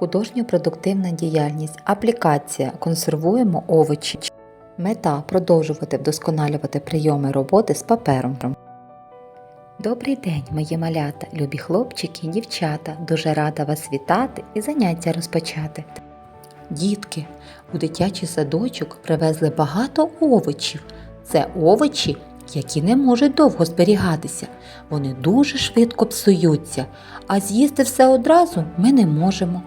Художньо-продуктивна діяльність. Аплікація. Консервуємо овочі. Мета продовжувати вдосконалювати прийоми роботи з папером. Добрий день, мої малята, любі хлопчики і дівчата. Дуже рада вас вітати і заняття розпочати. Дітки, у дитячий садочок привезли багато овочів. Це овочі, які не можуть довго зберігатися. Вони дуже швидко псуються, а з'їсти все одразу ми не можемо.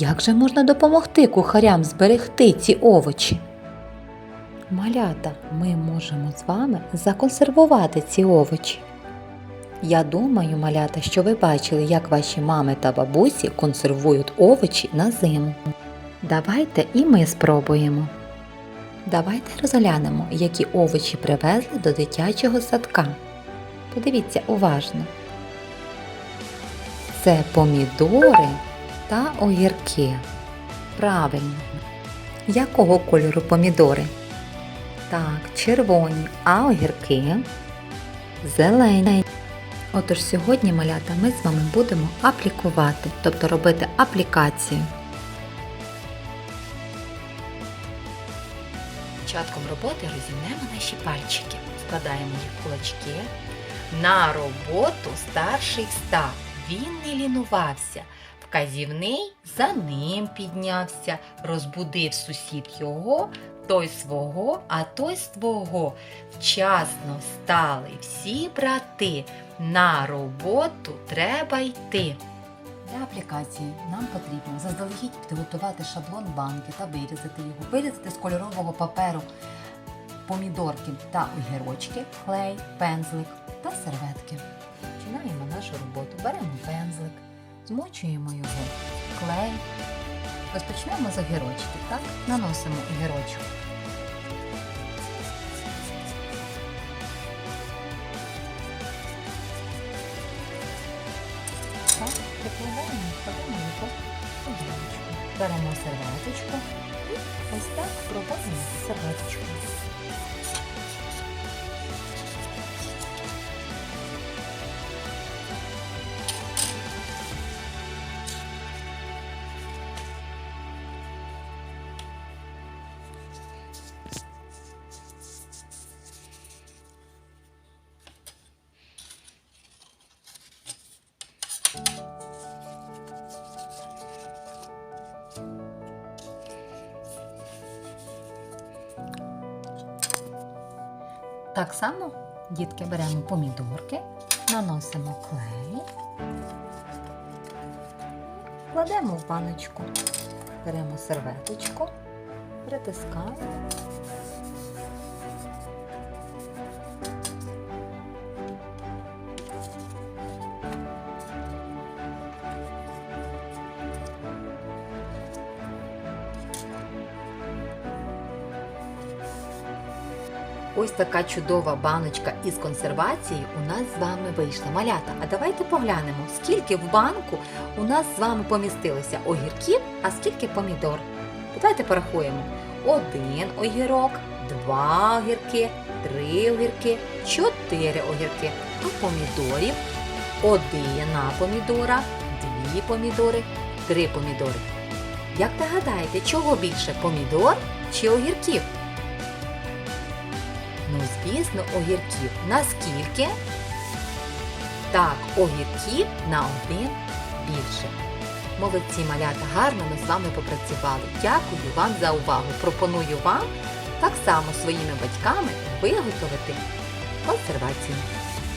Як же можна допомогти кухарям зберегти ці овочі? Малята, ми можемо з вами законсервувати ці овочі. Я думаю, малята, що ви бачили, як ваші мами та бабусі консервують овочі на зиму. Давайте і ми спробуємо. Давайте розглянемо, які овочі привезли до дитячого садка. Подивіться уважно. Це помідори та огірки. Правильно. Якого кольору помідори? Так, червоні, а огірки зелені. Отож сьогодні, малята, ми з вами будемо аплікувати, тобто робити аплікацію. Початком роботи розімнемо наші пальчики, складаємо їх в кулачки. На роботу старший став, він не лінувався. Вказівний за ним піднявся, розбудив сусід його, той свого, а той свого. Вчасно встали всі брати, на роботу треба йти. Для аплікації нам потрібно заздалегідь підготувати шаблон банки та вирізати його, вирізати з кольорового паперу помідорки та огірочки, клей, пензлик та серветки. Починаємо нашу роботу. Беремо пензлик, змочуємо його в клей. Розпочнемо з огірочків, так? Наносимо огірочок. Так, прикладаємо, кладемо його огірочку. Беремо серветочку і ось так проводимо серветочку. Так само, дітки, беремо помідорки, наносимо клей, кладемо в баночку, беремо серветочку, притискаємо. Ось така чудова баночка із консервації у нас з вами вийшла. Малята, а давайте поглянемо, скільки в банку у нас з вами помістилося огірків, а скільки помідор. Давайте порахуємо. Один огірок, два огірки, три огірки, чотири огірки. А помідорів одна помідора, дві помідори, три помідори. Як ви гадаєте, чого більше помідор чи огірків? Ну, звісно, огірків. Наскільки? Так, огірків на один більше. Молодці малята, гарно ми з вами попрацювали. Дякую вам за увагу. Пропоную вам так само своїми батьками виготовити консервацію.